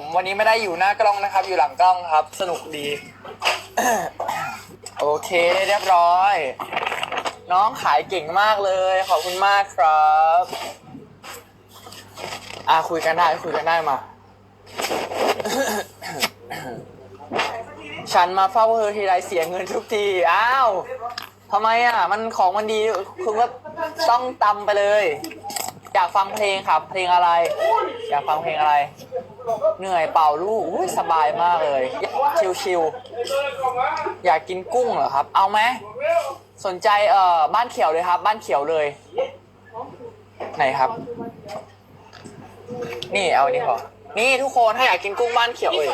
ผมวันนี้ไม่ได้อยู่หน้ากล้องนะครับ อยู่หลังกล้องครับ สนุกดี โอเคเรียบร้อย น้องขายเก่งมากเลย ขอบคุณมากครับ อะคุยกันได้คุยกันได้มา ฉันมาเฝ้าเธอทีไรเสียเงินทุกทีอ้าวทำไมอะ มันของมันดีคุณก็ต้องตำไปเลย อยากฟังเพลงครับ เพลงอะไร อยากฟังเพลงอะไร เหนื่อยเป่าลูกอุ๊ยสบายมากเลยชิวๆอยากกินกุ้งเหรอครับ เอาไหมสนใจเอ่อบ้านเขียวเลยครับ บ้านเขียวเลย ไหนครับ นี่เอาอันนี้พอนี่ทุกคนถ้าอยากกินกุ้งบ้านเขียวเลย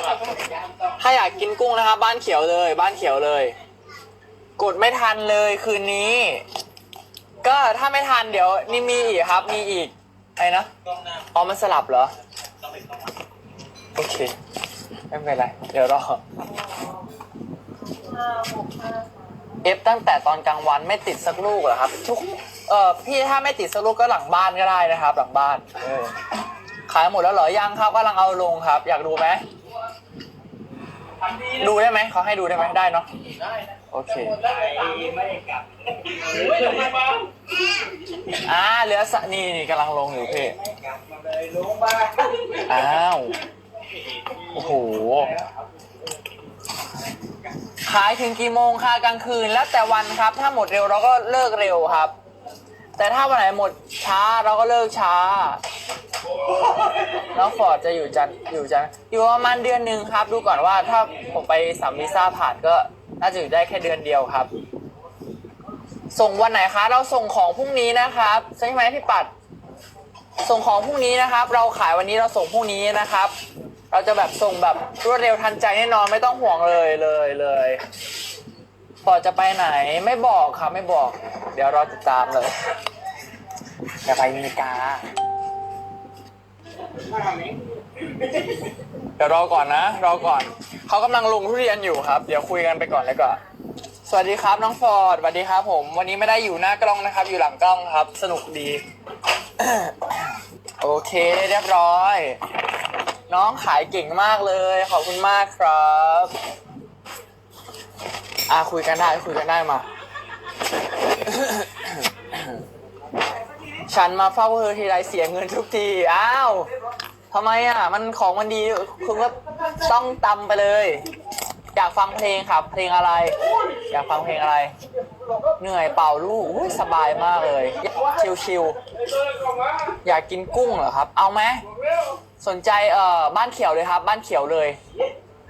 ถ้าอยากกินกุ้งนะครับ บ้านเขียวเลย บ้านเขียวเลย กดไม่ทันเลยคืนนี้ ก็ถ้าไม่ทันเดี๋ยวนี่มีอีกครับ มีอีกอะไรนะอ๋อมันสลับเหรอ โอเค ไม่เป็นไร เดี๋ยวรอเอฟตั้งแต่ตอนกลางวันไม่ติดสักลูกเหรอครับ ทุกเอ่อพี่ถ้าไม่ติดสักลูกก็หลังบ้านก็ได้นะครับ หลังบ้านขายหมดแล้วเหรอยังครับกำลังเอาลงครับ อยากดูไหม ดูได้ไหมเขาให้ดูได้ไหมได้เนาะโอเคอ่าเหลือสะนี่นี่กำลังลงอยู่พี่อ้าวโอ้โหขายถึงกี่โมงคะกลางคืน แล้วแต่วันครับ ถ้าหมดเร็วเราก็เลิกเร็วครับ แต่ถ้าวันไหนหมดช้าเราก็เลิกช้า น้องฟอร์ดจะอยู่จันอยู่จันอยู่ประมาณเดือนหนึ่งครับ ดูก่อนว่าถ้าผมไปสามวีซ่าผ่านก็น่าจะอยู่ได้แค่เดือนเดียวครับ ส่งวันไหนคะ เราส่งของพรุ่งนี้นะครับใช่ไหมพี่ปัด ส่งของพรุ่งนี้นะครับ เราขายวันนี้เราส่งพรุ่งนี้นะครับ เราจะแบบส่งแบบรวดเร็วทันใจแน่นอนไม่ต้องห่วงเลยเลยเลยฟอร์ดจะไปไหนไม่บอกครับไม่บอก เดี๋ยวรอติดตามเลยจะไปอเมริกา เดี๋ยวรอก่อนนะ รอก่อน เขากำลังลงทุเรียนอยู่ครับ เดี๋ยวคุยกันไปก่อนเลยก่อนสวัสดีครับน้องฟอร์ดสวัสดีครับผม วันนี้ไม่ได้อยู่หน้ากล้องนะครับ อยู่หลังกล้องครับ สนุกดี โอเคเรียบร้อย น้องขายเก่งมากเลย ขอบคุณมากครับอะคุยกันได้คุยกันได้มา ฉันมาเฝ้าเธอทีไรเสียเงินทุกที อ้าวทำไมอะ มันของมันดีคุณก็ต้องตำไปเลย อยากฟังเพลงครับ เพลงอะไร อยากฟังเพลงอะไร เหนื่อยเป่าลูกอุ๊ยสบายมากเลย ชิวๆอยากกินกุ้งเหรอครับ เอาไหมสนใจเอ่อบ้านเขียวเลยครับ บ้านเขียวเลย